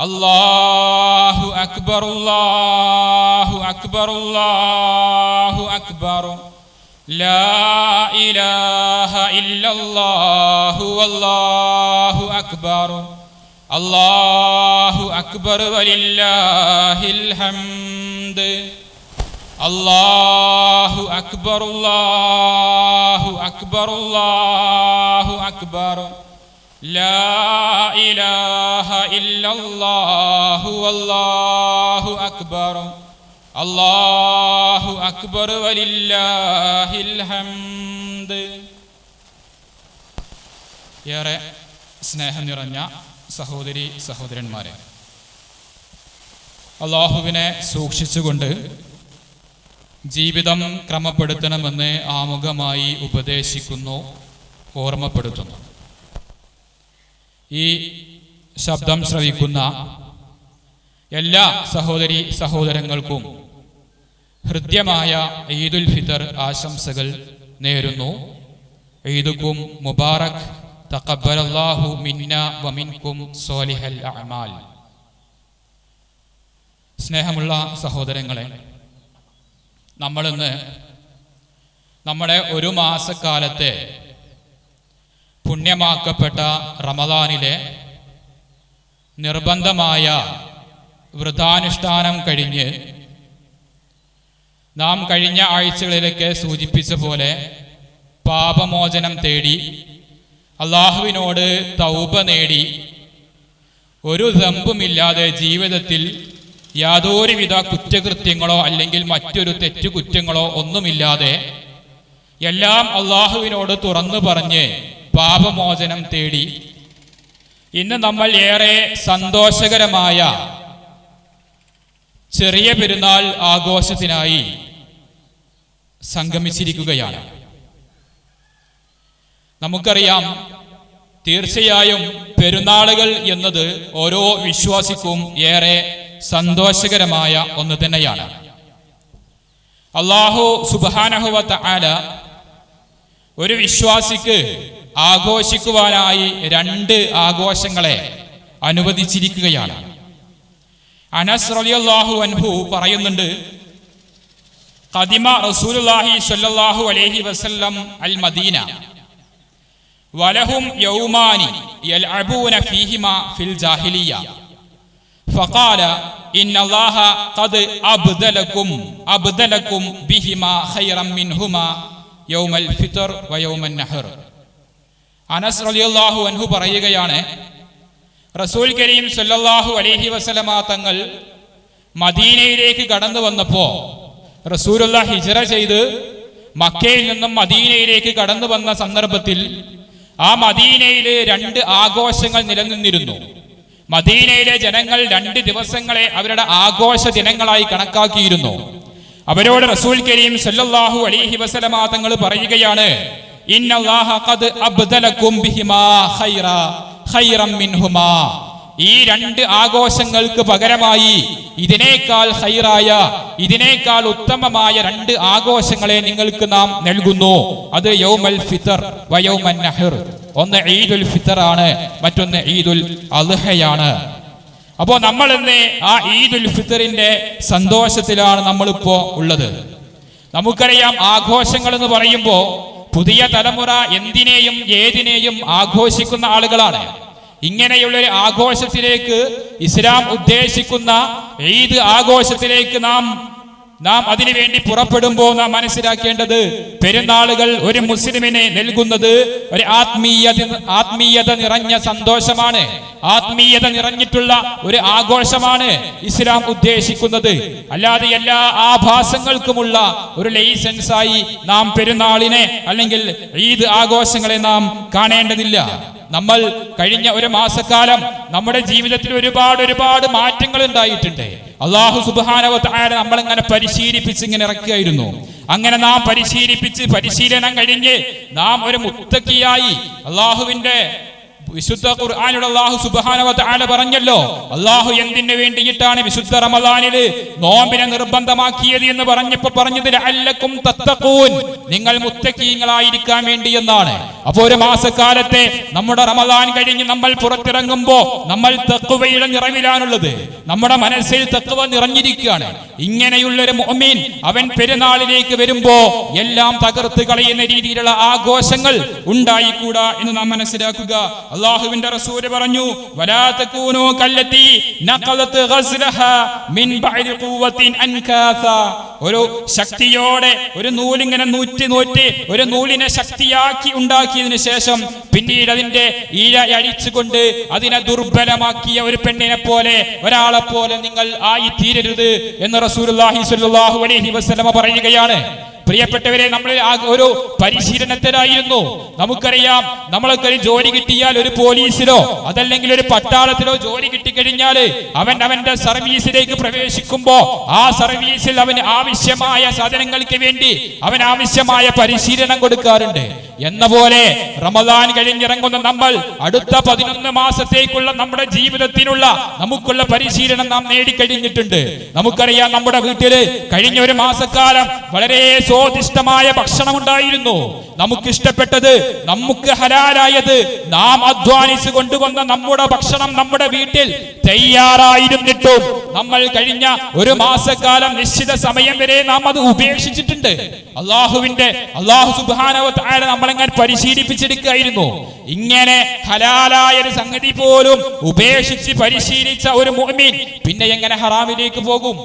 الله أكبر الله أكبر الله أكبر لا إله إلا الله والله أكبر الله أكبر ولله الحمد الله أكبر الله أكبر الله أكبر لا إله إلا الله والله أكبر الله أكبر ولله الحمد ഏറെ സ്നേഹം നിറഞ്ഞ സഹോദരി സഹോദരന്മാരെ അള്ളാഹുവിനെ സൂക്ഷിച്ചുകൊണ്ട് ജീവിതം ക്രമപ്പെടുത്തണമെന്ന് ആമുഖമായി ഉപദേശിക്കുന്നു ഓർമ്മപ്പെടുത്തുന്നു ഈ ശബ്ദം ശ്രവിക്കുന്ന എല്ലാ സഹോദരി സഹോദരങ്ങൾക്കും ഹൃദ്യമായ ഈദുൽ ഫിത്തർ ആശംസകൾ നേരുന്നു. ഈദുക്കും മുബാറക് തഖബ്ബലല്ലാഹു മിന്ന വമിൻകും സോലിഹൽ അമാൽ സ്നേഹമുള്ള സഹോദരങ്ങളെ നമ്മളിന്ന് നമ്മുടെ ഒരു മാസക്കാലത്തെ പുണ്യമാക്കപ്പെട്ട റമദാനിലെ നിർബന്ധമായ വ്രതാനുഷ്ഠാനം കഴിഞ്ഞ് നാം കഴിഞ്ഞ ആഴ്ചകളിലൊക്കെ സൂചിപ്പിച്ച പോലെ പാപമോചനം തേടി അള്ളാഹുവിനോട് തൗബ നേടി ഒരു ദമ്പുമില്ലാതെ ജീവിതത്തിൽ യാതൊരുവിധ കുറ്റകൃത്യങ്ങളോ അല്ലെങ്കിൽ മറ്റൊരു തെറ്റുകുറ്റങ്ങളോ ഒന്നുമില്ലാതെ എല്ലാം അള്ളാഹുവിനോട് തുറന്നു പറഞ്ഞ് പാപമോചനം തേടി. ഇന്ന് നമ്മൾ ഏറെ സന്തോഷകരമായ ചെറിയ പെരുന്നാൾ ആഘോഷത്തിനായി സംഗമിച്ചിരിക്കുകയാണ്. നമുക്കറിയാം തീർച്ചയായും പെരുന്നാളുകൾ എന്നത് ഓരോ വിശ്വാസിക്കും ഏറെ സന്തോഷകരമായ ഒന്ന് തന്നെയാണ്. അള്ളാഹു സുബാനഹുവ ആല ഒരു വിശ്വാസിക്ക് ആഘോഷിക്കുവാനായി രണ്ട് ആഘോഷങ്ങളെ അനുവദിച്ചിരിക്കുകയാണ്. അനസ് റലിയാഹു അൻഹു പറയുന്നുണ്ട് ഖദിമ റസൂലുള്ളാഹി സ്വല്ലല്ലാഹു അലൈഹി വസല്ലം അൽ മദീന വലഹും യൗമാനി യൽഅബൂന ഫീഹിമ ഫഖാല ഖദ് ബിഹിമ യൗമൽ ഫിത്ർ നഹർ. അനസ് അലിയല്ലാഹു അൻഹു പറയുകയാണ് റസൂൽ കരീം സല്ലാഹു അലഹി വസല്ലമ തങ്ങൾ മദീനയിലേക്ക് കടന്നു വന്നപ്പോ റസൂലുള്ള ഹിജറ ചെയ്ത് മക്കയിൽ നിന്നും മദീനയിലേക്ക് കടന്നു വന്ന സന്ദർഭത്തിൽ ആ മദീനയിൽ രണ്ട് ആഘോഷങ്ങൾ നിലനിന്നിരുന്നു. മദീനയിലെ ജനങ്ങൾ രണ്ട് ദിവസങ്ങളെ അവരുടെ ആഘോഷ ദിനങ്ങളായി കണക്കാക്കിയിരുന്നു. അവരോട് റസൂൽ കരീം സല്ലാഹു അലൈഹി വസല്ലമ തങ്ങൾ പറയുകയാണ് ഈ രണ്ട് ആഘോഷങ്ങൾക്ക് പകരമായി ഇതിനേക്കാൾ ഹൈറായ ഇതിനേക്കാൾ ഉത്തമമായ രണ്ട് ആഘോഷങ്ങളെ നിങ്ങൾക്ക് നാം നൽകുന്നു. അത് യൗമൽ ഫിത്തർ വയൗമൻ നഹർ. ഒന്ന് ഈദുൽ ഫിത്തർ ആണ് മറ്റൊന്ന് ഈദുൽ അൽഹയാണ് അപ്പോ നമ്മൾ ഇന്ന് ആ ഈദുൽ ഫിത്തറിന്റെ സന്തോഷത്തിലാണ് നമ്മളിപ്പോ ഉള്ളത്. നമുക്കറിയാം ആഘോഷങ്ങൾ എന്ന് പറയുമ്പോൾ പുതിയ തലമുറ എന്തിനേയും ഏതിനേയും ആഘോഷിക്കുന്ന ആളുകളാണ്. ഇങ്ങനെയുള്ള ഒരു ആഘോഷത്തിലേക്ക് ഇസ്ലാം ഉദ്ദേശിക്കുന്ന ഈദ് ആഘോഷത്തിലേക്ക് നാം നാം അതിനുവേണ്ടി പുറപ്പെടുമ്പോൾ നാം മനസ്സിലാക്കേണ്ടത് പെരുന്നാളുകൾ ഒരു മുസ്ലിമിനെ നൽകുന്നത് ഒരു ആത്മീയ ആത്മീയത നിറഞ്ഞ സന്തോഷമാണ്. ആത്മീയത നിറഞ്ഞിട്ടുള്ള ഒരു ആഘോഷമാണ് ഇസ്ലാം ഉദ്ദേശിക്കുന്നത്. അല്ലാതെ എല്ലാ ആഭാസങ്ങൾക്കുമുള്ള ഒരു ലൈസൻസായി നാം പെരുന്നാളിനെ അല്ലെങ്കിൽ ഈദ് ആഘോഷങ്ങളെ നാം കാണേണ്ടതില്ല. നമ്മൾ കഴിഞ്ഞ ഒരു മാസക്കാലം നമ്മുടെ ജീവിതത്തിൽ ഒരുപാട് ഒരുപാട് മാറ്റങ്ങൾ ഉണ്ടായിട്ടുണ്ട്. അള്ളാഹു സുബാനവത്തായ നമ്മളിങ്ങനെ പരിശീലിപ്പിച്ച് ഇങ്ങനെ ഇറക്കുകയായിരുന്നു. അങ്ങനെ നാം പരിശീലിപ്പിച്ച് പരിശീലനം കഴിഞ്ഞ് നാം ഒരു മുത്തക്കിയായി അള്ളാഹുവിന്റെ വിശുദ്ധ ഖുർആാനിൽ അള്ളാഹു സുബ്ഹാനഹു വ തആല പറഞ്ഞല്ലോ അള്ളാഹു എന്തിനു വേണ്ടിയിട്ടാണ് വിശുദ്ധ റമദാനിൽ നോമ്പിനെ നിർബന്ധമാക്കിയത് എന്ന് പറഞ്ഞപ്പോ പറഞ്ഞതിൽ അല്ലക്കും തത്തക്കൂൻ നിങ്ങൾ മുത്തക്കീങ്ങളായിരിക്കാൻ വേണ്ടി എന്നാണ്. അപ്പോ ഒരു മാസക്കാലത്തെ നമ്മുടെ റമദാൻ കഴിഞ്ഞ് നമ്മൾ പുറത്തിറങ്ങുമ്പോ നമ്മൾ തക്കുവയുടെ നിറവിലാണുള്ളത്. നമ്മുടെ മനസ്സിൽ തക്കുവ നിറഞ്ഞിരിക്കുകയാണ്. ഇങ്ങനെയുള്ള ഒരു മുഅ്മിൻ അവൻ പെരുന്നാളിലേക്ക് വരുമ്പോ എല്ലാം തകർത്ത് കളയുന്ന രീതിയിലുള്ള ആഘോഷങ്ങൾ ഉണ്ടായിക്കൂടാ എന്ന് നാം മനസ്സിലാക്കുക. അള്ളാഹുവിന്റെ റസൂൽ പറഞ്ഞു വലാ തകൂനൂ കല്ലത്തി ഒരു ശക്തിയോടെ ഒരു നൂലിങ്ങനെ നൂറ്റി നൂറ്റി ഒരു നൂലിനെ ശക്തിയാക്കി ഉണ്ടാക്കിയതിനു ശേഷം പിന്നീട് അതിന്റെ ഈര അഴിച്ചുകൊണ്ട് അതിനെ ദുർബലമാക്കിയ ഒരു പെണ്ണിനെ പോലെ ഒരാളെ പോലെ നിങ്ങൾ ആയി തീരരുത് എന്ന് റസൂലുള്ളാഹി സ്വല്ലല്ലാഹു അലൈഹി വസല്ലമ പറയുകയാണ് പ്രിയപ്പെട്ടവരെ നമ്മൾ ഒരു പരിശീലനത്തിലായിരുന്നു നമുക്കറിയാം നമ്മളൊക്കെ ഒരു ജോലി കിട്ടിയാൽ ഒരു പോലീസിലോ അതല്ലെങ്കിൽ ഒരു പട്ടാളത്തിലോ ജോലി കിട്ടിക്കഴിഞ്ഞാൽ അവൻ അവന്റെ സർവീസിലേക്ക് പ്രവേശിക്കുമ്പോ ആ സർവീസിൽ അവന് ആവശ്യമായ സാധനങ്ങൾക്ക് വേണ്ടി അവൻ ആവശ്യമായ പരിശീലനം കൊടുക്കാറുണ്ട്. എന്ന പോലെ റമദാൻ കഴിഞ്ഞിറങ്ങുന്ന നമ്മൾ അടുത്ത പതിനൊന്ന് മാസത്തേക്കുള്ള നമ്മുടെ ജീവിതത്തിനുള്ള നമുക്കുള്ള പരിശീലനം നാം നേടിക്കഴിഞ്ഞിട്ടുണ്ട്. നമുക്കറിയാം നമ്മുടെ വീട്ടിൽ കഴിഞ്ഞ ഒരു മാസക്കാലം വളരെ സ്വാദിഷ്ടമായ ഭക്ഷണം ഉണ്ടായിരുന്നു നമുക്ക് ഇഷ്ടപ്പെട്ടത് നമുക്ക് ഹലാലായത് നാം അധ്വാനിച്ച് കൊണ്ടുവന്ന നമ്മുടെ ഭക്ഷണം നമ്മുടെ വീട്ടിൽ തയ്യാറായിരുന്നിട്ടും നമ്മൾ കഴിഞ്ഞ ഒരു മാസക്കാലം നിശ്ചിത സമയം വരെ നാം അത് ഉപേക്ഷിച്ചിട്ടുണ്ട്. അള്ളാഹുവിന്റെ അള്ളാഹു സുബാനവത്തായ നമ്മളെങ്ങനെ പരിശീലിപ്പിച്ചെടുക്കായിരുന്നു ഇങ്ങനെ ഹലാലായ ഒരു സംഗതി പോലും ഉപേക്ഷിച്ച് പരിശീലിച്ച ഒരു മുഅ്മിൻ പിന്നെ എങ്ങനെ ഹറാമിലേക്ക് പോകും?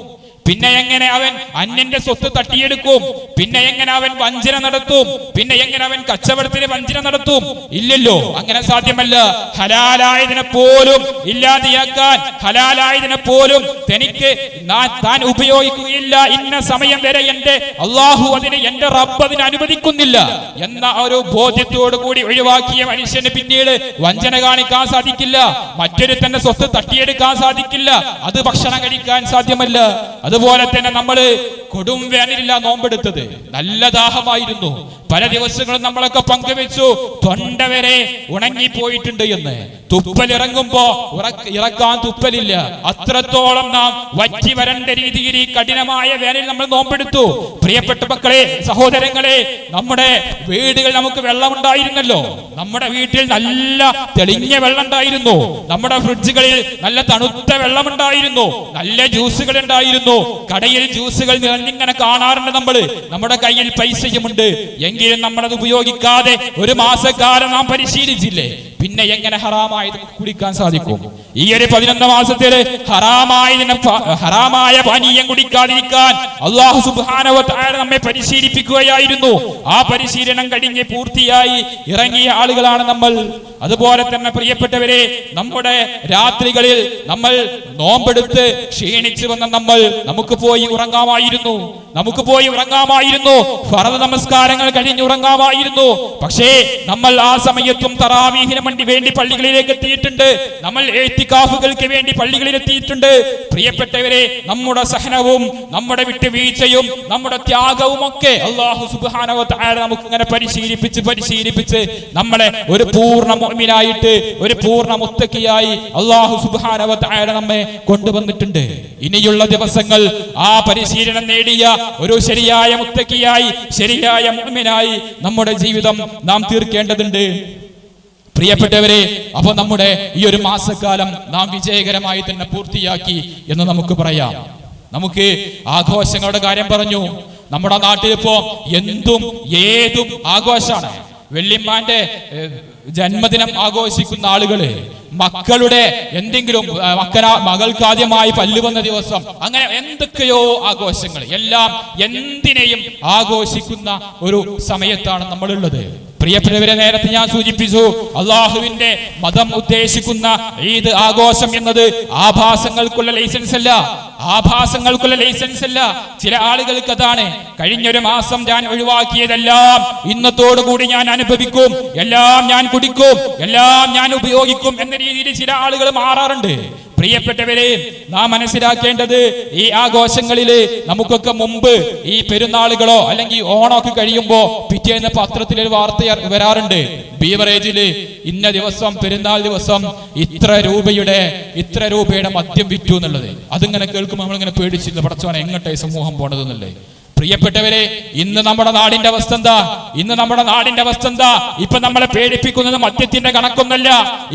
പിന്നെ എങ്ങനെ അവൻ അന്യന്റെ സ്വത്ത് തട്ടിയെടുക്കും? പിന്നെ എങ്ങനെ അവൻ വഞ്ചന നടത്തും? പിന്നെ എങ്ങനെ അവൻ കച്ചവടത്തിന് വഞ്ചന നടത്തും? ഇല്ലല്ലോ അങ്ങനെ സാധ്യമല്ല. ഹലാലായതിനെ പോലും ഇല്ലാതെയാക്കാൻ ഹലാലായതിനെ പോലും തനിക്ക് താൻ ഉപയോഗിക്കുകയില്ല. ഇന്ന സമയം വരെ എന്റെ അള്ളാഹു അതിന് എന്റെ റബ്ബ് അതിന് അനുവദിക്കുന്നില്ല. എന്ന ഒരു ബോധ്യത്തോടു കൂടി ഒഴിവാക്കിയ മനുഷ്യന് പിന്നീട് വഞ്ചന കാണിക്കാൻ സാധിക്കില്ല. മറ്റൊരു തന്നെ സ്വത്ത് തട്ടിയെടുക്കാൻ സാധിക്കില്ല. അത് ഭക്ഷണം കഴിക്കാൻ സാധ്യമല്ല. അതുപോലെ തന്നെ നമ്മൾ കൊടും വേനലില്ല നോമ്പെടുത്തത്. നല്ല ദാഹമായിരുന്നു. പല ദിവസങ്ങളും നമ്മളൊക്കെ പങ്കുവെച്ചു. തൊണ്ട വരെ ഉണങ്ങിപ്പോയിട്ടുണ്ട് എന്ന്. തുപ്പൽ ഇറങ്ങുമ്പോ ഇറക്കാൻ തുപ്പലില്ല. അത്രത്തോളം നാം വറ്റി വരണ്ട രീതിയിൽ ഈ കഠിനമായ വേനൽ നമ്മൾ നോമ്പെടുത്തു. പ്രിയപ്പെട്ട മക്കളെ സഹോദരങ്ങളെ നമ്മുടെ വീടുകൾ നമുക്ക് വെള്ളം ഉണ്ടായിരുന്നല്ലോ നമ്മുടെ വീട്ടിൽ നല്ല തെളിഞ്ഞ വെള്ളം ഉണ്ടായിരുന്നു നമ്മുടെ ഫ്രിഡ്ജുകളിൽ നല്ല തണുത്ത വെള്ളം ഉണ്ടായിരുന്നു നല്ല ജ്യൂസുകൾ ഉണ്ടായിരുന്നു കടയിൽ ജ്യൂസുകൾ നിറഞ്ഞിങ്ങനെ കാണാറുണ്ട് നമ്മൾ. നമ്മുടെ കയ്യിൽ പൈസയുമുണ്ട്. എങ്കിലും നമ്മളത് ഉപയോഗിക്കാതെ ഒരു മാസക്കാലം നാം പരിശീലിച്ചില്ലേ? പിന്നെ എങ്ങനെ ഹറാമായത് കുടിക്കാൻ സാധിക്കും? ഈ ഒരു പതിനൊന്ന് മാസത്തിൽ ഹറാമായ ഹറാമായ പാനീയം കുടിക്കാതിരിക്കാൻ അള്ളാഹു സുബ്ഹാനഹു വ തആല നമ്മെ പരിശീലിപ്പിക്കുകയായിരുന്നു. ആ പരിശീലനം കഴിഞ്ഞ് പൂർത്തിയായി ഇറങ്ങിയ ആളുകളാണ് നമ്മൾ. അതുപോലെ തന്നെ പ്രിയപ്പെട്ടവരെ നമ്മുടെ രാത്രികളിൽ നമ്മൾ നോമ്പെടുത്ത് ക്ഷീണിച്ചു വന്ന നമ്മൾ നമുക്ക് പോയി ഉറങ്ങാമായിരുന്നു. നമുക്ക് പോയി ഉറങ്ങാമായിരുന്നു. ഫറദ് നമസ്കാരങ്ങൾ കഴിഞ്ഞ് ഉറങ്ങാമായിരുന്നു. പക്ഷേ നമ്മൾ ആ സമയത്തും തറാവീഹിന് വേണ്ടി വേണ്ടി പള്ളികളിലേക്ക് എത്തിയിട്ടുണ്ട്. നമ്മൾ ഏറ്റിക്കാഫുകൾക്ക് വേണ്ടി പള്ളികളിൽ എത്തിയിട്ടുണ്ട് പ്രിയപ്പെട്ടവരെ നമ്മുടെ സഹനവും നമ്മുടെ വിട്ടുവീഴ്ചയും നമ്മുടെ ത്യാഗവും ഒക്കെ അള്ളാഹു സുബാനവത്തായ നമുക്ക് ഇങ്ങനെ പരിശീലിപ്പിച്ച് പരിശീലിപ്പിച്ച് നമ്മളെ ഒരു പൂർണ മുഅ്മിനായിട്ട് ഒരു പൂർണ മുത്തക്കിയായി അള്ളാഹു സുബാനവത്തായ നമ്മെ കൊണ്ടുവന്നിട്ടുണ്ട്. ഇനിയുള്ള ദിവസങ്ങൾ ആ പരിശീലനം നേടിയ ഒരു ശരിയായ മുത്തക്കിയായി ശരിയായ മുഅ്മിനായി നമ്മുടെ ജീവിതം നാം തീർക്കേണ്ടതുണ്ട്. പ്രിയപ്പെട്ടവരെ അപ്പൊ നമ്മുടെ ഈ ഒരു മാസക്കാലം നാം വിജയകരമായി തന്നെ പൂർത്തിയാക്കി എന്ന് നമുക്ക് പറയാം. നമുക്ക് ആഘോഷങ്ങളുടെ കാര്യം പറഞ്ഞു. നമ്മുടെ നാട്ടിലിപ്പോ എന്തും ഏതും ആഘോഷമാണ് വെള്ളിമാന്റെ ജന്മദിനം ആഘോഷിക്കുന്ന ആളുകൾ മക്കളുടെ എന്തെങ്കിലും മക്കന മകൾക്ക് ആദ്യമായി പല്ലു വന്ന ദിവസം അങ്ങനെ എന്തൊക്കെയോ ആഘോഷങ്ങൾ എല്ലാം എന്തിനേയും ആഘോഷിക്കുന്ന ഒരു സമയത്താണ് നമ്മളുള്ളത്. പ്രിയപ്പെട്ടവരെ നേരത്തെ ഞാൻ സൂചിപ്പിച്ചു അള്ളാഹുവിന്റെ മതം ഉദ്ദേശിക്കുന്ന ഈദ് ആഘോഷം എന്നത് ആഭാസങ്ങൾക്കുള്ള ലൈസൻസ് അല്ല. ആഭാസങ്ങൾക്കുള്ള ലൈസൻസ് അല്ല. ചില ആളുകൾക്ക് അതാണ്. കഴിഞ്ഞൊരു മാസം ഞാൻ ഒഴിവാക്കിയതെല്ലാം ഇന്നത്തോടു കൂടി ഞാൻ അനുഭവിക്കും. എല്ലാം ഞാൻ കുടിക്കും. എല്ലാം ഞാൻ ഉപയോഗിക്കും എന്ന രീതിയിൽ ചില ആളുകൾ മാറാറുണ്ട്. പ്രിയപ്പെട്ടവരെ നാം മനസ്സിലാക്കേണ്ടത് ഈ ആഘോഷങ്ങളിൽ നമുക്കൊക്കെ മുമ്പ് ഈ പെരുന്നാളുകളോ അല്ലെങ്കിൽ ഓണമൊക്കെ കഴിയുമ്പോ പിറ്റേന്ന് പത്രത്തിൽ ഒരു വാർത്ത വരാറുണ്ട്. ബീവറേജിൽ ഇന്ന ദിവസം പെരുന്നാൾ ദിവസം ഇത്ര രൂപയുടെ ഇത്ര രൂപയുടെ മദ്യം വിറ്റു എന്നുള്ളത്. അതിങ്ങനെ കേൾക്കുമ്പോൾ നമ്മളിങ്ങനെ പേടിച്ചില്ല പടച്ചോനെ എങ്ങോട്ടായി സമൂഹം പോണതെന്നല്ലേ പ്രിയപ്പെട്ടവരെ ഇന്ന് നമ്മുടെ നാടിന്റെ അവസ്ഥ എന്താ ഇന്ന് നമ്മുടെ നാടിന്റെ അവസ്ഥ എന്താ ഇപ്പൊ നമ്മളെ പേടിപ്പിക്കുന്നത് മദ്യത്തിന്റെ കണക്കൊന്നല്ല.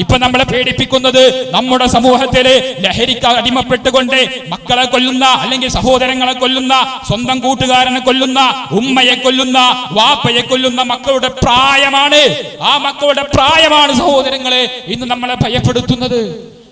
ഇപ്പൊ നമ്മളെ പേടിപ്പിക്കുന്നത് നമ്മുടെ സമൂഹത്തിൽ ലഹരിക്ക് അടിമപ്പെട്ടുകൊണ്ട് മക്കളെ കൊല്ലുന്ന അല്ലെങ്കിൽ സഹോദരങ്ങളെ കൊല്ലുന്ന സ്വന്തം കൂട്ടുകാരനെ കൊല്ലുന്ന ഉമ്മയെ കൊല്ലുന്ന വാപ്പയെ കൊല്ലുന്ന മക്കളുടെ പ്രായമാണ്. ആ മക്കളുടെ പ്രായമാണ് സഹോദരങ്ങളെ ഇന്ന് നമ്മളെ ഭയപ്പെടുത്തുന്നത്.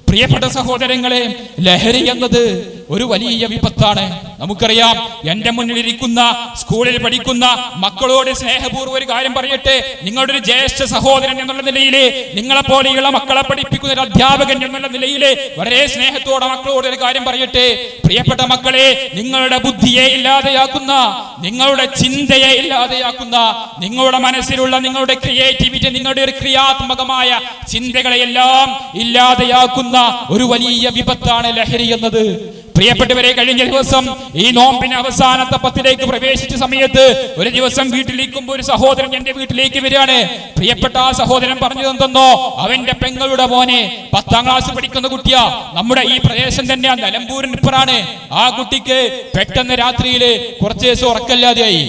പ്രിയപ്പെട്ട സഹോദരങ്ങളെ ലഹരി എന്നത് ഒരു വലിയ വിപത്താണ്. നമുക്കറിയാം എന്റെ മുന്നിലിരിക്കുന്ന സ്കൂളിൽ പഠിക്കുന്ന മക്കളോട് സ്നേഹപൂർവം ഒരു കാര്യം പറയട്ടെ. നിങ്ങളുടെ ഒരു ജ്യേഷ്ഠ സഹോദരൻ എന്നുള്ള നിലയിൽ നിങ്ങളെ പോലെയുള്ള മക്കളെ പഠിപ്പിക്കുന്ന ഒരു അധ്യാപകൻ എന്നുള്ള നിലയിൽ വളരെ സ്നേഹത്തോടെ മക്കളോട് ഒരു കാര്യം പറയട്ടെ. പ്രിയപ്പെട്ട മക്കളെ നിങ്ങളുടെ ബുദ്ധിയെ ഇല്ലാതെയാക്കുന്ന നിങ്ങളുടെ ചിന്തയെ ഇല്ലാതെയാക്കുന്ന നിങ്ങളുടെ മനസ്സിലുള്ള നിങ്ങളുടെ ക്രിയേറ്റിവിറ്റി നിങ്ങളുടെ ഒരു ക്രിയാത്മകമായ ചിന്തകളെയെല്ലാം ഇല്ലാതെയാക്കുന്ന ഒരു വലിയ വിപത്താണ് ലഹരി എന്നത്. പ്രിയപ്പെട്ടവരെ കഴിഞ്ഞ ദിവസം ഈ നോമ്പിന് അവസാനത്തെ പത്തിലേക്ക് പ്രവേശിച്ച സമയത്ത് ഒരു ദിവസം വീട്ടിലേക്കുമ്പോ ഒരു സഹോദരൻ എന്റെ വീട്ടിലേക്ക് വരികയാണ്. പ്രിയപ്പെട്ട ആ സഹോദരൻ പറഞ്ഞു എന്തെന്നോ അവന്റെ പെങ്ങളുടെ മോനെ പത്താം ക്ലാസ് പഠിക്കുന്ന കുട്ടിയാ നമ്മുടെ ഈ പ്രദേശം തന്നെ നിലമ്പൂരിന് ഇപ്പറാണ് ആ കുട്ടിക്ക് പെട്ടെന്ന് രാത്രിയിൽ കുറച്ച് ദിവസം ഉറക്കല്ലാതെയായി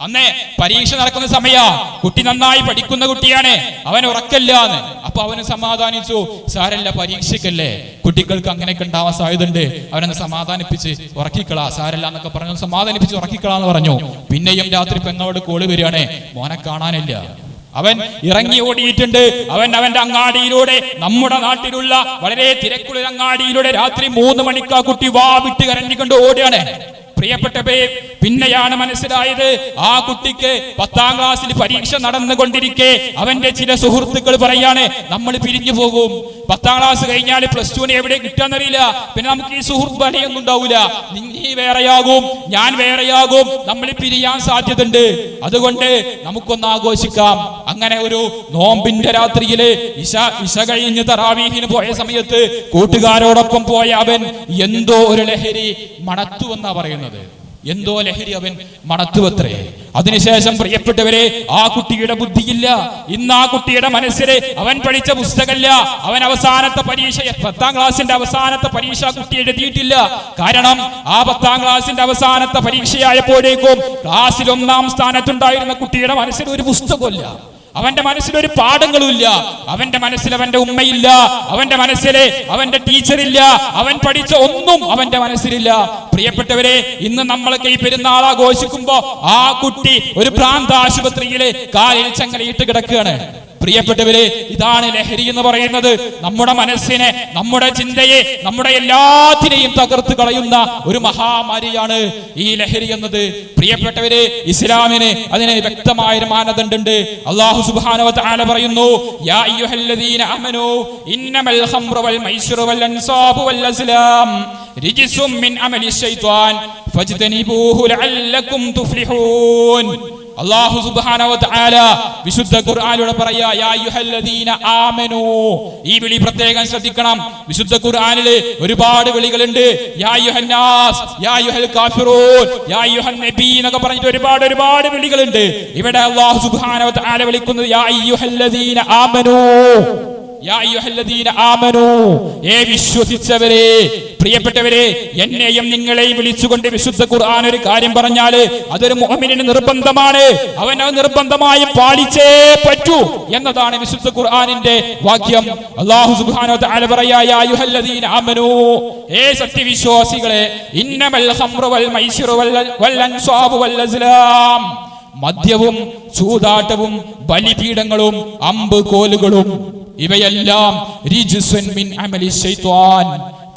അന്നേ പരീക്ഷ നടക്കുന്ന സമയ. കുട്ടി നന്നായി പഠിക്കുന്ന കുട്ടിയാണ്. അവൻ ഉറക്കല്ലാന്ന് അപ്പൊ അവന് സമാധാനിച്ചു. സാരല്ല പരീക്ഷയ്ക്കല്ലേ? കുട്ടികൾക്ക് അങ്ങനെയൊക്കെ ഉണ്ടാവാൻ സാധ്യതയുണ്ട്. അവനൊന്ന് സമാധാനിപ്പിച്ച് ഉറക്കിക്കളാ. സാരല്ല എന്നൊക്കെ പറഞ്ഞു സമാധാനിപ്പിച്ച് ഉറക്കിക്കളാന്ന് പറഞ്ഞു. പിന്നെയും രാത്രി പെങ്ങോട് കോൾ വരികയാണ്. മോനെ കാണാനില്ല. അവൻ ഇറങ്ങി ഓടിയിട്ടുണ്ട്. അവൻ അവന്റെ അങ്ങാടിയിലൂടെ നമ്മുടെ നാട്ടിലുള്ള വളരെ തിരക്കുള്ള അങ്ങാടിയിലൂടെ രാത്രി മൂന്ന് മണിക്ക് കുട്ടി വാ വിട്ട് കരഞ്ഞിക്കൊണ്ട് ഓടുകയാണ്. പ്രിയപ്പെട്ടവരെ പിന്നെയാണ് മനസ്സിലായത്. ആ കുട്ടിക്ക് പത്താം ക്ലാസ്സിൽ പരീക്ഷ നടന്നുകൊണ്ടിരിക്കെ. അവന്റെ ചില സുഹൃത്തുക്കൾ പറയാണ് നമ്മൾ പിരിഞ്ഞു പോകും. പത്താം ക്ലാസ് കഴിഞ്ഞാൽ പ്ലസ് ടുവിന് എവിടെ കിട്ടാന്നറിയില്ല പിന്നെ നമുക്ക് ഈ സുഹൃത്ത് വലയൊന്നും ഉണ്ടാവില്ല. നീ വേറെയാകും ഞാൻ വേറെയാകും. നമ്മൾ പിരിയാൻ സാധ്യതയുണ്ട്. അതുകൊണ്ട് നമുക്കൊന്ന് ആഘോഷിക്കാം. അങ്ങനെ ഒരു നോമ്പിന്റെ രാത്രിയിൽ ഇശ ഇശ കഴിഞ്ഞ് തറാവീഹിന് പോയ സമയത്ത് കൂട്ടുകാരോടൊപ്പം പോയ അവൻ എന്തോ ഒരു ലഹരി മണത്തു എന്നാ പറയുന്നത്. എന്തോ ലഹരി അവൻ മണത്തുവത്രേ അതിനുശേഷം പ്രിയപ്പെട്ടവരെ ആ കുട്ടിയുടെ ബുദ്ധിയില്ല. ഇന്ന് ആ കുട്ടിയുടെ മനസ്സിലെ അവൻ പഠിച്ച പുസ്തകമല്ല. അവൻ അവസാനത്തെ പരീക്ഷ പത്താം ക്ലാസിന്റെ അവസാനത്തെ പരീക്ഷ കുട്ടി എഴുതിയിട്ടില്ല. കാരണം ആ പത്താം ക്ലാസിന്റെ അവസാനത്തെ പരീക്ഷയായപ്പോഴേക്കും ക്ലാസ്സിൽ ഒന്നാം സ്ഥാനത്തുണ്ടായിരുന്ന കുട്ടിയുടെ മനസ്സിൽ ഒരു പുസ്തകമില്ല. അവന്റെ മനസ്സിൽ ഒരു പാഠങ്ങളുമില്ല. അവന്റെ മനസ്സിൽ അവന്റെ ഉമ്മയില്ല. അവന്റെ മനസ്സിൽ അവന്റെ ടീച്ചറില്ല. അവൻ പഠിച്ച ഒന്നും അവന്റെ മനസ്സിലില്ല. പ്രിയപ്പെട്ടവരെ ഇന്ന് നമ്മളൊക്കെ ഈ പെരുന്നാൾ ആഘോഷിക്കുമ്പോ ആ കുട്ടി ഒരു പ്രാന്ത ആശുപത്രിയിൽ കാലിൽ ചങ്ങലയിട്ട് കിടക്കുകയാണ്. പ്രിയപ്പെട്ടവരെ ഇതാണ് ലഹരി എന്ന് പറയുന്നത്. നമ്മുടെ മനസ്സിനെ നമ്മുടെ ചിന്തയെ നമ്മുടെ എല്ലാത്തിനെയും തകർത്ത് കളയുന്ന ഒരു മഹാമാരിയാണ് ഈ ലഹരി എന്നത്. പ്രിയപ്പെട്ടവരെ ഇസ്ലാമിന് അതിന് വ്യക്തമായ ഒരു മാനദണ്ഡുണ്ട്. അള്ളാഹു സുബാനവ വ തആല പറയുന്നു യാ അയ്യുഹല്ലദീന ഇന്നമൽ ഖംറു വൽ വൽ വൽ മിൻ അമലി ശൈത്വാൻ ഫജ്തനിബൂഹു ലഅല്ലകും തുഫ്ലിഹൂൻ. അള്ളാഹു സുബ്ഹാനഹു വ തആല വിശുദ്ധ ഖുർആനിലൂടെ പറയാ ആമനൂ. ഈ വിളി പ്രത്യേകം ശ്രദ്ധിക്കണം. വിശുദ്ധ ഖുർആനിൽ ഒരുപാട് വിളികളുണ്ട്. യാ അയ്യുഹന്നാസ് യാ അയ്യുഹൽ കാഫിറൂൻ യാ അയ്യുഹൻ നബി എന്നൊക്കെ പറഞ്ഞിട്ട് ഒരുപാട് ഒരുപാട് വിളികളുണ്ട്. ഇവിടെ അള്ളാഹു സുബ്ഹാനഹു വ തആല വിളിക്കുന്നത് ആമനൂ. ഏ വിശ്വസിച്ചവരെ പ്രിയപ്പെട്ടവരെ എന്നെയും നിങ്ങളെയും വിളിച്ചുകൊണ്ട് വിശുദ്ധ ഖുർആൻ ഒരു കാര്യം പറഞ്ഞാൽ അതൊരു മുഹമ്മിന് നിർബന്ധമാണ്. അവൻ അത് നിർബന്ധമായി പാലിച്ചേ പറ്റൂ എന്നതാണ് വിശുദ്ധ ഖുർആാനിന്റെ വാക്യം. അള്ളാഹു യാ ആമനൂ ഏ സത്യവിശ്വാസികളെ ഇന്നമൽ വൽ വൽ വൽ മദ്യവും ചൂതാട്ടവും ബലിപീഠങ്ങളും അമ്പ് കോലുകളും ഇവയെല്ലാം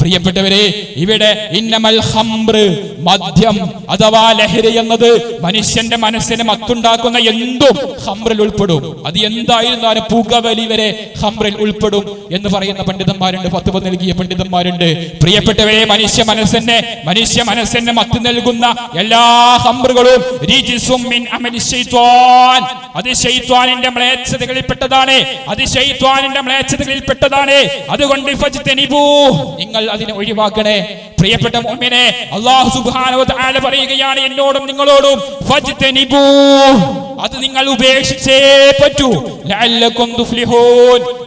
പ്രിയപ്പെട്ടവരെ ഇവിടെ ഇന്നമൽ ഹംറ് മദ്യം അഥവാ ലഹരി എന്നത് മനുഷ്യന്റെ മനസ്സിന് മത്തുണ്ടാക്കുന്ന എന്തും ഹംറിൽ ഉൾപ്പെടും അത് എന്തായിരുന്നാലും പുകവലി വരെ ഹംറിൽ ഉൾപ്പെടും എന്ന് പറയുന്ന പണ്ഡിതന്മാരുണ്ട് പത്ത് നൽകിയ പണ്ഡിതന്മാരുണ്ട് പ്രിയപ്പെട്ടവരെ മനുഷ്യ മനസ്സിനെ മനുഷ്യ മനസ്സിനെ മത്ത് നൽകുന്ന എല്ലാ ഹംറുകളും. അത് ഷെയ്ത്വാനിന്റെ മ്ലേച്ഛതകളിൽപ്പെട്ടതാണ് അത് ശൈത്വാനിന്റെ മ്ലേച്ഛതകളിൽപ്പെട്ടതാണ് അതുകൊണ്ട്. നിങ്ങൾ അതിനെ ഒഴിവാക്കണേ. പ്രിയപ്പെട്ട മോമിനെ അള്ളാഹു സുബ്ഹാനഹു വ പറയുകയാണ് എന്നോടും നിങ്ങളോടും. അത് നിങ്ങൾ ഉപേക്ഷിച്ചേ പറ്റൂ.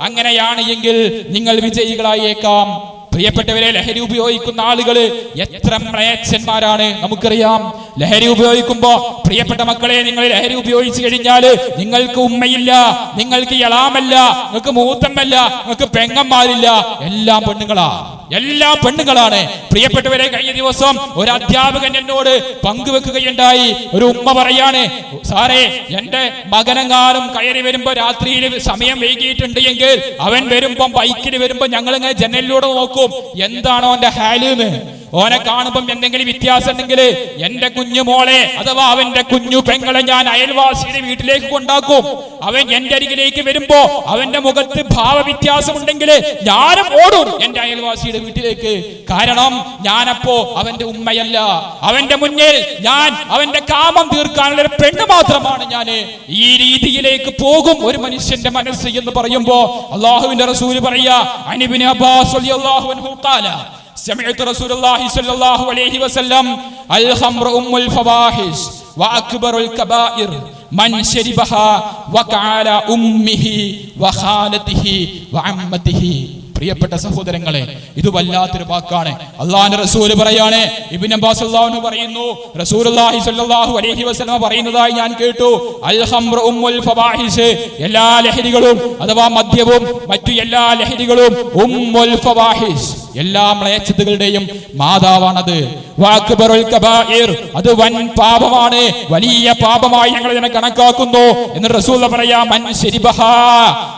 അങ്ങനെയാണ് എങ്കിൽ നിങ്ങൾ വിജയികളായേക്കാം. പ്രിയപ്പെട്ടവരെ ലഹരി ഉപയോഗിക്കുന്ന ആളുകൾ എത്ര മ്ലേച്ഛന്മാരാണ് നമുക്കറിയാം. ലഹരി ഉപയോഗിക്കുമ്പോ പ്രിയപ്പെട്ട മക്കളെ നിങ്ങൾ ലഹരി ഉപയോഗിച്ചു കഴിഞ്ഞാൽ നിങ്ങൾക്ക് ഉമ്മയില്ല നിങ്ങൾക്ക് എളാമല്ല നിങ്ങൾക്ക് മൂത്തമ്മല്ല നിങ്ങൾക്ക് പെങ്ങന്മാരില്ല എല്ലാം പെണ്ണുങ്ങളാ. എല്ലാ പെണ്ണുങ്ങളാണ്. പ്രിയപ്പെട്ടവരെ കഴിഞ്ഞ ദിവസം ഒരു അധ്യാപകൻ എന്നോട് പങ്കുവെക്കുകയുണ്ടായി. ഒരു ഉമ്മ പറയാണ് സാറേ എന്റെ മകനെങ്ങാനും കയറി വരുമ്പോ രാത്രിയിൽ സമയം വൈകിയിട്ടുണ്ട് എങ്കിൽ അവൻ വരുമ്പം ബൈക്കിൽ വരുമ്പോ ഞങ്ങൾ ഇങ്ങനെ ജനലിലൂടെ നോക്കും. എന്താണോ എന്റെ ഹാലെന്ന് ഓനെ കാണുമ്പം എന്തെങ്കിലും വ്യത്യാസം ഉണ്ടെങ്കിൽ എന്റെ കുഞ്ഞു മോളെ അഥവാ അവന്റെ കുഞ്ഞു പെങ്ങളെ ഞാൻ അയൽവാസിയുടെ വീട്ടിലേക്ക് കൊണ്ടാക്കും. അവൻ എന്റെ അരികിലേക്ക് വരുമ്പോ അവന്റെ മുഖത്ത് ഭാവവ്യത്യാസമുണ്ടെങ്കിൽ ഞാനും ഓടും എന്റെ അയൽവാസിയുടെ വീട്ടിലേക്ക്. കാരണം ഞാനപ്പോ അവന്റെ ഉമ്മയല്ല. അവന്റെ മുന്നിൽ ഞാൻ അവന്റെ കാമം തീർക്കാനുള്ള ഒരു പെണ്ണ് മാത്രമാണ് ഞാൻ. ഈ രീതിയിലേക്ക് പോകും ഒരു മനുഷ്യന്റെ മനസ്സ് എന്ന് പറയുമ്പോ അള്ളാഹുവിന്റെ റസൂൽ പറയാ അനിബിന് അബ്ബാസ് അള്ളാഹു سمعت رسول الله صلى الله عليه وسلم الخمر أم الفواحش وأكبر الكبائر من شربها وقع على أمه وخالته وعمته പ്രിയപ്പെട്ട സഹോദരങ്ങളെ ഇത് വല്ലാത്തൊരു വാക്കാണ് അള്ളാഹിന്റെ റസൂല് പറയാണ് ഇബിൻ അബ്ബാസ് അള്ളാഹു പറയുന്നു റസൂലുള്ളാഹി സ്വല്ലല്ലാഹു അലൈഹി വസല്ലം പറയുന്നതായി ഞാൻ കേട്ടു അൽ ഖംറു ഉമ്മുൽ ഫവാഹിഷ് എല്ലാ ലഹരികളും അഥവാ മദ്യവും മറ്റു എല്ലാ ലഹരികളും ഉമ്മുൽ ഫവാഹിഷ് എല്ലാ മ്ലേച്ഛതകളുടെയും മാതാവാണത്. അത് വൻ പാപമാണ്. വലിയ പാപമായി ഞങ്ങൾ ഇതിനെ കണക്കാക്കുന്നു എന്ന് റസൂൽ പറയാ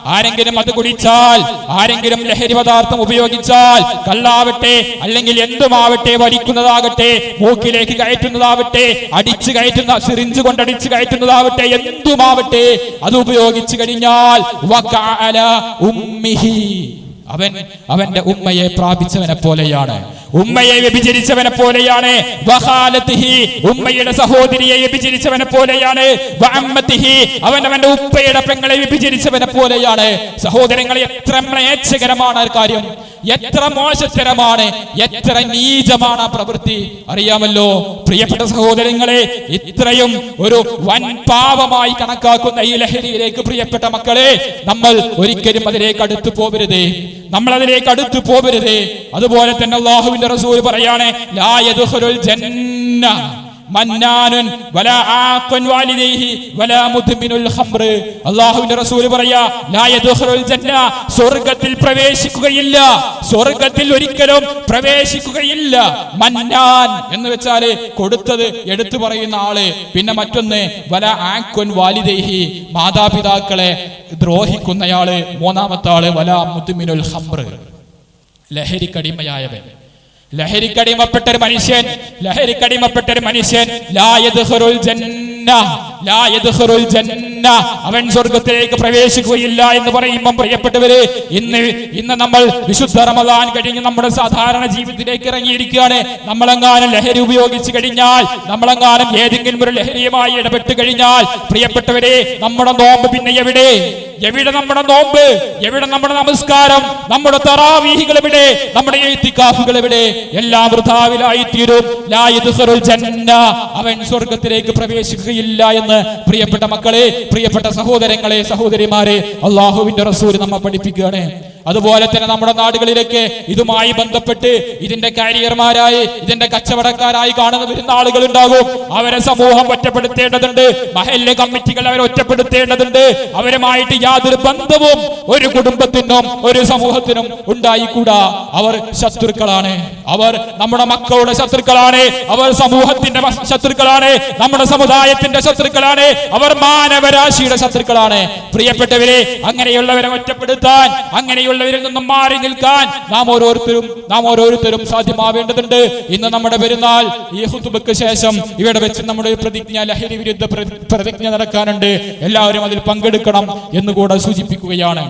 ആരെങ്കിലും അത് കുടിച്ചാൽ ആരെങ്കിലും ലഹരി പദാർത്ഥം ഉപയോഗിച്ചാൽ കള്ളാവട്ടെ അല്ലെങ്കിൽ എന്തുമാവട്ടെ വലിക്കുന്നതാകട്ടെ മൂക്കിലേക്ക് കയറ്റുന്നതാവട്ടെ അടിച്ചു കയറ്റുന്ന സിറിഞ്ച് കൊണ്ട് അടിച്ചു കയറ്റുന്നതാവട്ടെ എന്തുമാവട്ടെ അത് ഉപയോഗിച്ചു കഴിഞ്ഞാൽ അവൻ അവന്റെ ഉമ്മയെ പ്രാപിച്ചവനെ പോലെയാണ്. ഉമ്മയെ വ്യഭിചരിച്ചവനെ പോലെയാണ്. ഉമ്മയുടെ സഹോദരിയെ വ്യഭിചരിച്ചവനെ പോലെയാണ്. അവൻ അവന്റെ ഉപ്പയുടെ പെങ്ങളെ വ്യഭിചരിച്ചവനെ പോലെയാണ്. സഹോദരങ്ങൾ എത്ര മ്ലേച്ഛകരമാണ് കാര്യം. എത്ര മോശത്തരമാണ്. എത്ര നീചമാണ് ആ പ്രവൃത്തി. അറിയാമല്ലോ പ്രിയപ്പെട്ട സഹോദരങ്ങളെ ഇത്രയും ഒരു വൻ പാപമായി കണക്കാക്കുന്ന ഈ ലഹരിയിലേക്ക് പ്രിയപ്പെട്ട മക്കളെ നമ്മൾ ഒരിക്കലും അതിലേക്ക് അടുത്തു പോകരുത്. നമ്മൾ അതിലേക്ക് അടുത്തു പോകരുത് അതുപോലെ തന്നെ അള്ളാഹുവിന്റെ റസൂൽ പറയാണ് ലാ ജന്ന മന്നാനുൻ വലാ ആഖൻ വാലിദൈഹി വലാ മുദ്മിനുൽ ഖംർ അല്ലാഹുവിന്റെ റസൂൽ പറയാ ലാ യദ്ഖുലുൽ ജന്ന സ്വർഗത്തിൽ പ്രവേശിക്കുകയില്ല. സ്വർഗത്തിൽ ഒരിക്കലും പ്രവേശിക്കുകയില്ല. മന്നാൻ എന്ന് വെച്ചാൽ കൊടുത്തത് എടുത്തു പറയുന്ന ആൾ. പിന്നെ മറ്റൊന്ന് വല ആക്വൻ വാലിദൈഹി മാതാപിതാക്കളെ ദ്രോഹിക്കുന്നയാൾ മൂന്നാമത്തെ ആൾ വല മുദ്മിനുൽ ഖംർ ലഹരിക്കടിമയായവൻ ലഹരിക്കടിമപ്പെട്ട ഒരു മനുഷ്യൻ ലഹരിക്കടിമപ്പെട്ട ഒരു മനുഷ്യൻ ലായദ് ജന്ന ലായദ് യദ്ഖുലുൽ ജന്ന അവൻ സ്വർഗത്തിലേക്ക് പ്രവേശിക്കുകയില്ല എന്ന് പറയുമ്പം പ്രിയപ്പെട്ടവര് ഇന്ന് ഇന്ന് നമ്മൾ വിശുദ്ധ റമദാൻ കഴിഞ്ഞ് നമ്മുടെ സാധാരണ ജീവിതത്തിലേക്ക് ഇറങ്ങിയിരിക്കുകയാണ്. നമ്മളെങ്ങാനും ലഹരി ഉപയോഗിച്ച് കഴിഞ്ഞാൽ നമ്മളെങ്ങാനും ഏതെങ്കിലും ഒരു ലഹരിയുമായി ഇടപെട്ട് കഴിഞ്ഞാൽ പ്രിയപ്പെട്ടവരെ നമ്മുടെ നോമ്പ് പിന്നെ എവിടെ? എവിടെ നമ്മുടെ നോമ്പ്? എവിടെ നമ്മുടെ നമസ്കാരം? നമ്മുടെ തറാവീഹികൾ എവിടെ? നമ്മുടെ എഴുത്തിക്കാഫുകൾ എവിടെ? എല്ലാം വൃഥാവിലായി തീരും അവൻ സ്വർഗത്തിലേക്ക് പ്രവേശിക്കുകയില്ല എന്ന് പ്രിയപ്പെട്ട മക്കളെ പ്രിയപ്പെട്ട സഹോദരങ്ങളെ സഹോദരിമാരെ അള്ളാഹുവിന്റെ റസൂൽ നമ്മെ പഠിപ്പിക്കുകയാണ്. അതുപോലെ തന്നെ നമ്മുടെ നാടുകളിലേക്ക് ഇതുമായി ബന്ധപ്പെട്ട് ഇതിന്റെ കാരിയർമാരായി ഇതിന്റെ കച്ചവടക്കാരായി കാണുന്ന വരുന്ന ആളുകൾ ഉണ്ടാകും. അവരെ സമൂഹം ഒറ്റപ്പെടുത്തേണ്ടതുണ്ട്. മഹല്ല് കമ്മിറ്റികൾ അവരെ ഒറ്റപ്പെടുത്തേണ്ടതുണ്ട്. അവരുമായിട്ട് യാതൊരു ബന്ധവും ഒരു കുടുംബത്തിനും ഒരു സമൂഹത്തിനും ഉണ്ടായിക്കൂടാ. അവർ ശത്രുക്കളാണ്. അവർ നമ്മുടെ മക്കളുടെ ശത്രുക്കളാണ്. അവർ സമൂഹത്തിന്റെ ശത്രുക്കളാണ്. നമ്മുടെ സമുദായത്തിന്റെ ശത്രുക്കളാണ്. അവർ മാനവരാശിയുടെ ശത്രുക്കളാണ്. പ്രിയപ്പെട്ടവരെ അങ്ങനെയുള്ളവരെ ഒറ്റപ്പെടുത്താൻ അങ്ങനെയുള്ള മറ്റുള്ളവരിൽ നിന്നും മാറി നിൽക്കാൻ നാം ഓരോരുത്തരും നാം ഓരോരുത്തരും സാധ്യമാവേണ്ടതുണ്ട്. ഇന്ന് നമ്മുടെ പെരുന്നാൾ ഈ ഹുത്തുബക്ക് ശേഷം ഇവിടെ വെച്ച് നമ്മുടെ പ്രതിജ്ഞ ലഹരി വിരുദ്ധ പ്രതിജ്ഞ നടക്കാനുണ്ട്. എല്ലാവരും അതിൽ പങ്കെടുക്കണം എന്നുകൂടെ സൂചിപ്പിക്കുകയാണ്.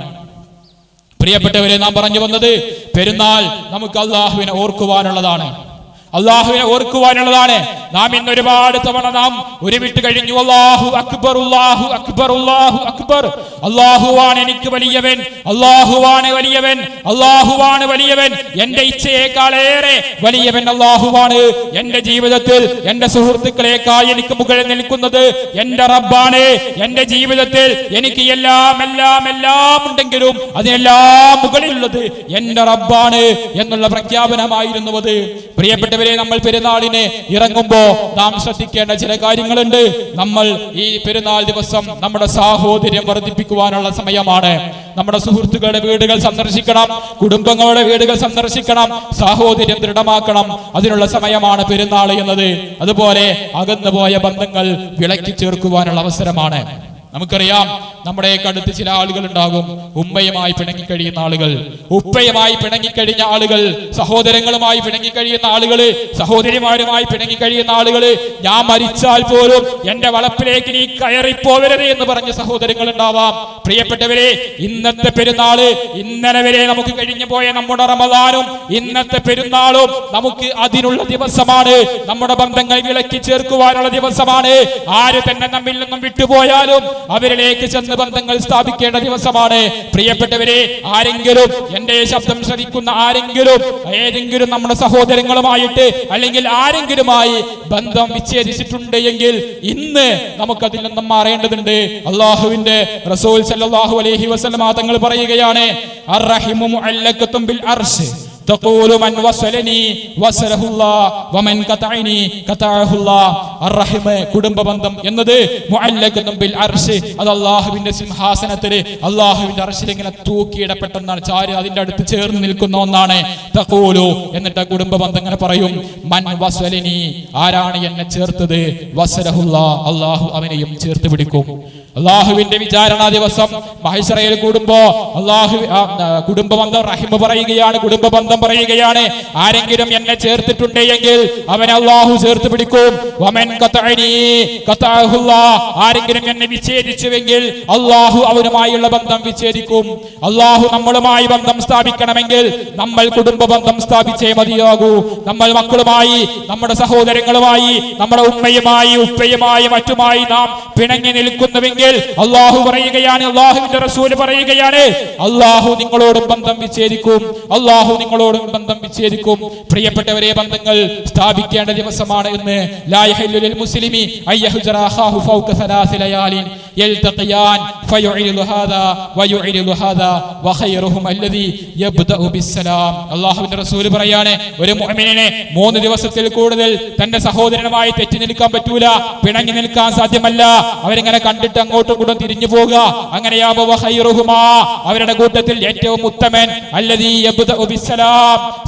പ്രിയപ്പെട്ടവരെ നാം പറഞ്ഞു വന്നത് പെരുന്നാൾ നമുക്ക് അള്ളാഹുവിനെ ഓർക്കുവാനുള്ളതാണ്. അള്ളാഹുവിനെ ഓർക്കുവാനുള്ളതാണ്. നാം ഇന്ന് ഒരുപാട് തവണ നാം ഒരുമിട്ട് കഴിഞ്ഞു. അള്ളാഹു അക്ബർ അള്ളാഹു അക്ബർ അള്ളാഹു അക്ബർ. അള്ളാഹുവാണ് എനിക്ക് വലിയവൻ. അള്ളാഹുവാണ് വലിയവൻ. അള്ളാഹുവാണ് വലിയവൻ. എന്റെ ഇച്ഛയേക്കാളേറെ വലിയവൻ അള്ളാഹുവാണ്. എന്റെ ജീവിതത്തിൽ എന്റെ സുഹൃത്തുക്കളേക്കാൾ എനിക്ക് മുകളിൽ നിൽക്കുന്നത് എന്റെ റബ്ബാണ്. എന്റെ ജീവിതത്തിൽ എനിക്ക് എല്ലാം എല്ലാം എല്ലാം ഉണ്ടെങ്കിലും അതിനെല്ലാം മുകളിലുള്ളത് എന്റെ റബ്ബാണ് എന്നുള്ള പ്രഖ്യാപനമായിരുന്നു അത്. പ്രിയപ്പെട്ടവരെ നമ്മൾ പെരുന്നാളിന് ഇറങ്ങുമ്പോ നാം ശ്രദ്ധിക്കേണ്ട ചില കാര്യങ്ങളുണ്ട്. നമ്മൾ ഈ പെരുന്നാൾ ദിവസം നമ്മുടെ സാഹോദര്യം വർദ്ധിപ്പിക്കുവാനുള്ള സമയമാണ്. നമ്മുടെ സുഹൃത്തുക്കളുടെ വീടുകൾ സന്ദർശിക്കണം കുടുംബങ്ങളുടെ വീടുകൾ സന്ദർശിക്കണം സാഹോദര്യം ദൃഢമാക്കണം. അതിനുള്ള സമയമാണ് പെരുന്നാൾ എന്നത്. അതുപോലെ അകന്നുപോയ ബന്ധങ്ങൾ വിളക്കി ചേർക്കുവാനുള്ള അവസരമാണ്. നമുക്കറിയാം നമ്മുടെ അടുത്ത് ചില ആളുകൾ ഉണ്ടാകും ഉമ്മയുമായി പിണങ്ങിക്കഴിയുന്ന ആളുകൾ ഉപ്പയുമായി പിണങ്ങിക്കഴിഞ്ഞ ആളുകൾ സഹോദരങ്ങളുമായി പിണങ്ങിക്കഴിയുന്ന ആളുകൾ സഹോദരിമാരുമായി പിണങ്ങിക്കഴിയുന്ന ആളുകൾ ഞാൻ മരിച്ചാൽ പോലും എന്റെ വളപ്പിലേക്ക് നീ കയറിപ്പോവരുത് എന്ന് പറഞ്ഞ സഹോദരങ്ങൾ ഉണ്ടാവാം പ്രിയപ്പെട്ടവരെ ഇന്നത്തെ പെരുന്നാൾ ഇന്നലെ വരെ നമുക്ക് കഴിഞ്ഞു പോയ നമ്മുടെ റമദാനും ഇന്നത്തെ പെരുന്നാളും നമുക്ക് അതിനുള്ള ദിവസമാണ്. നമ്മുടെ ബന്ധങ്ങൾ വിളക്കി ചേർക്കുവാനുള്ള ദിവസമാണ്. ആര് തന്നെ നമ്മിൽ നിന്നും വിട്ടുപോയാലും അവരിലേക്ക് ചെന്ന് ബന്ധങ്ങൾ സ്ഥാപിക്കേണ്ട ദിവസമാണ്. പ്രിയപ്പെട്ടവരെ ആരെങ്കിലും എന്റെ ശബ്ദം ശ്രവിക്കുന്ന ആരെങ്കിലും ഏതെങ്കിലും നമ്മുടെ സഹോദരങ്ങളുമായിട്ട് അല്ലെങ്കിൽ ആരെങ്കിലുമായി ബന്ധം വിച്ഛേദിച്ചിട്ടുണ്ട് എങ്കിൽ ഇന്ന് നമുക്കതിൽ നിന്നും മാറേണ്ടതുണ്ട്. അള്ളാഹുവിന്റെ റസൂൽ സല്ലല്ലാഹു അലൈഹി വസ്ലമാ തങ്ങൾ പറയുകയാണ് അർഹിമും അല്ലക്കത്തും ബിൽ അർശ്. تقول من وصلني وصله الله ومن قطعني قطعه الله الرحم കുടുംബ ബന്ധം എന്നത് മുഅല്ലഖത്തും ബിൽ അർശ് അത് അല്ലാഹുവിന്റെ സിംഹാസനത്തിൽ അല്ലാഹുവിന്റെ അർശിൽ ഇങ്ങനെ തൂക്കിയിടപ്പെട്ടെന്നാണ് ചാരി അതിന്റെ അടുത്ത് ചേർന്ന് നിൽക്കുന്ന ഒന്നാണ് തഖൂലു എന്നിട്ട് ആ കുടുംബ ബന്ധം ഇങ്ങനെ പറയും മൻ വസ്വലിനി ആരാണ് എന്നെ ചേർത്തത് വസലഹുല്ലാ അല്ലാഹു അവനെയും ചേർത്ത് പിടിക്കും അള്ളാഹുവിന്റെ വിചാരണ ദിവസം മഹേശ്വറയിൽ കൂടുമ്പോ അള്ളാഹു കുടുംബ ബന്ധം റഹിമ പറയുകയാണ് കുടുംബ ബന്ധം പറയുകയാണ്. ആരെങ്കിലും എന്നെ ചേർത്തിട്ടുണ്ട് എങ്കിൽ അവൻ അള്ളാഹു ചേർത്ത് പിടിക്കും. ആരെങ്കിലും എന്നെ വിച്ഛേദിച്ചുവെങ്കിൽ അള്ളാഹു അവനുമായുള്ള ബന്ധം വിച്ഛേദിക്കും. അള്ളാഹു നമ്മളുമായി ബന്ധം സ്ഥാപിക്കണമെങ്കിൽ നമ്മൾ കുടുംബ ബന്ധം സ്ഥാപിച്ചേ മതിയാകൂ. നമ്മൾ മക്കളുമായി നമ്മുടെ സഹോദരങ്ങളുമായി നമ്മുടെ ഉമ്മയുമായി ഉപ്പയുമായി മറ്റുമായി നാം പിണങ്ങി നിൽക്കുന്നുവെങ്കിൽ മേൽ അള്ളാഹു പറയുകയാണ് അള്ളാഹുവിന്റെ റസൂൽ പറയുകയാണ്. അള്ളാഹു നിങ്ങളോടും ബന്ധം വിച്ഛേദിക്കും അള്ളാഹു നിങ്ങളോടും ബന്ധം വിച്ഛേദിക്കും. പ്രിയപ്പെട്ടവരെ ബന്ധങ്ങൾ സ്ഥാപിക്കേണ്ട ദിവസമാണ് എന്ന് ലായഹല്ലുൽ മുസ്ലിമി അയ്യഹുജറാഹു ഫൗക സലാസിലയാലിൻ യൽതഖിയാൻ അള്ളാഹുവിന്റെ റസൂൽ പറയാണ് ഒരു മുഅ്മിനെ മൂന്ന് ദിവസത്തിൽ കൂടുതൽ തന്റെ സഹോദരനുമായി തെറ്റി നിൽക്കാൻ പറ്റൂല പിണങ്ങി നിൽക്കാൻ സാധ്യമല്ല. അവരിങ്ങനെ കണ്ടിട്ട് അങ്ങോട്ടും കൂടെ തിരിഞ്ഞു പോകുക അങ്ങനെയാവുക അവരുടെ കൂട്ടത്തിൽ ഏറ്റവും ഉത്തമൻ അല്ലതീ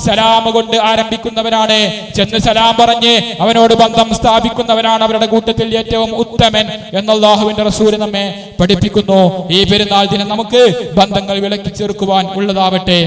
സലാം കൊണ്ട് ആരംഭിക്കുന്നവനാണ്. ചെന്ന് സലാം പറഞ്ഞ് അവനോട് ബന്ധം സ്ഥാപിക്കുന്നവനാണ് അവരുടെ കൂട്ടത്തിൽ ഏറ്റവും ഉത്തമൻ. എന്നല്ലാഹുവിന്റെ റസൂൽ നമ്മെ പഠിപ്പിക്കുന്നു. ഈ പെരുന്നാൾ ദിനം നമുക്ക് ബന്ധങ്ങൾ വിളക്കി ചേർക്കുവാൻ ഉള്ളതാവട്ടെ.